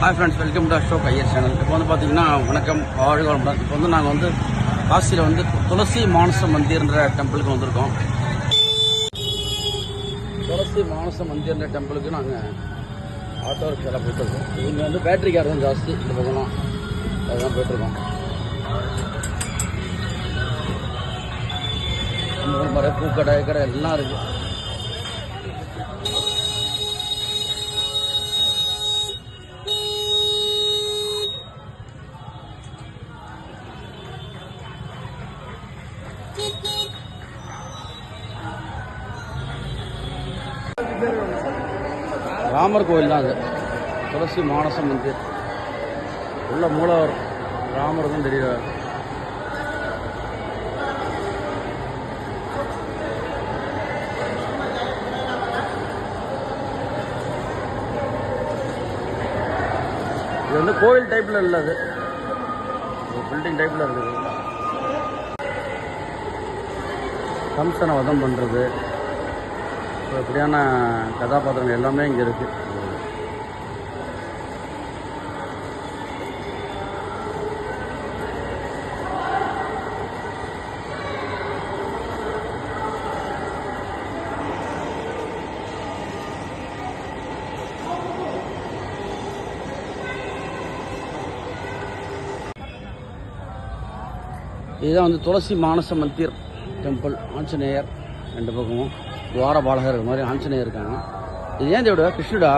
Hi friends welcome to Ashok Iyer channel இப்போ வந்து பார்த்தீங்கன்னா வணக்கம் வாழ்க தான் இப்போ வந்து நாங்கள் வந்து காசியில் வந்து துளசி மானச மந்திர்ன்ற டெம்பிளுக்கு வந்திருக்கோம். துளசி மானச மந்திர்ன்ற டெம்பிளுக்கு நாங்கள் ஆட்டோ ரிக்ஷாவில் போயிட்டுருக்கோம் இங்கே வந்து பேட்டரி கார் தான் ஜாஸ்தி இந்த பக்கம்லாம். அதுதான் போயிட்டுருக்கோம் மரம் பூக்கடை கடை எல்லாம் இருக்குது ராமர் கோயில் தான் அது. துளசி மானச மந்திர். உள்ள மூலவர் ராமர் தான் தெரியுறாரு இது வந்து கோவில் டைப்பில் இல்லை அது. பில்டிங் டைப்பில் இருக்குது. கம்சனை வதம் பண்ணுறது ஸோ இப்படியான கதாபாத்திரங்கள் எல்லாமே இங்கே இருக்குது இதுதான் வந்து துளசி மானச மந்திர் டெம்பிள் ஆஞ்சநேயர் ரெண்டு பக்கமும் துவார பாலகர் மாதிரி ஆஞ்சநேயர் இருக்காங்க. இது ஏன் தேவிடா கிருஷ்ணடா?